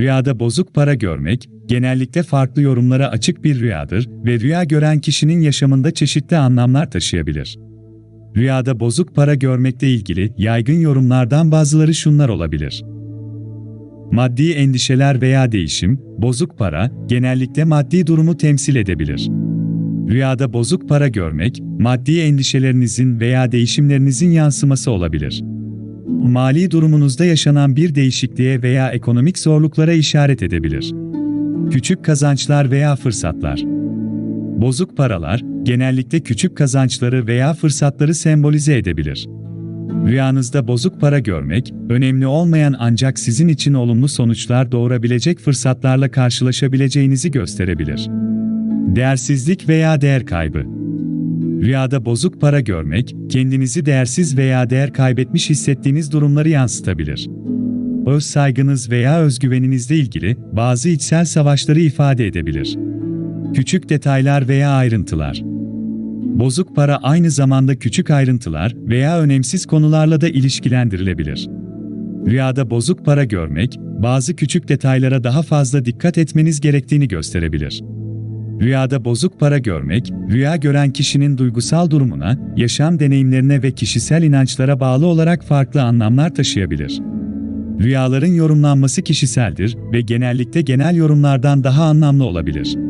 Rüyada bozuk para görmek, genellikle farklı yorumlara açık bir rüyadır ve rüya gören kişinin yaşamında çeşitli anlamlar taşıyabilir. Rüyada bozuk para görmekle ilgili yaygın yorumlardan bazıları şunlar olabilir. Maddi endişeler veya değişim, bozuk para genellikle maddi durumu temsil edebilir. Rüyada bozuk para görmek, maddi endişelerinizin veya değişimlerinizin yansıması olabilir. Mali durumunuzda yaşanan bir değişikliğe veya ekonomik zorluklara işaret edebilir. Küçük kazançlar veya fırsatlar. Bozuk paralar, genellikle küçük kazançları veya fırsatları sembolize edebilir. Rüyanızda bozuk para görmek, önemli olmayan ancak sizin için olumlu sonuçlar doğurabilecek fırsatlarla karşılaşabileceğinizi gösterebilir. Değersizlik veya değer kaybı. Rüyada bozuk para görmek, kendinizi değersiz veya değer kaybetmiş hissettiğiniz durumları yansıtabilir. Öz saygınız veya özgüveninizle ilgili bazı içsel savaşları ifade edebilir. Küçük detaylar veya ayrıntılar. Bozuk para aynı zamanda küçük ayrıntılar veya önemsiz konularla da ilişkilendirilebilir. Rüyada bozuk para görmek, bazı küçük detaylara daha fazla dikkat etmeniz gerektiğini gösterebilir. Rüyada bozuk para görmek, rüya gören kişinin duygusal durumuna, yaşam deneyimlerine ve kişisel inançlara bağlı olarak farklı anlamlar taşıyabilir. Rüyaların yorumlanması kişiseldir ve genellikle genel yorumlardan daha anlamlı olabilir.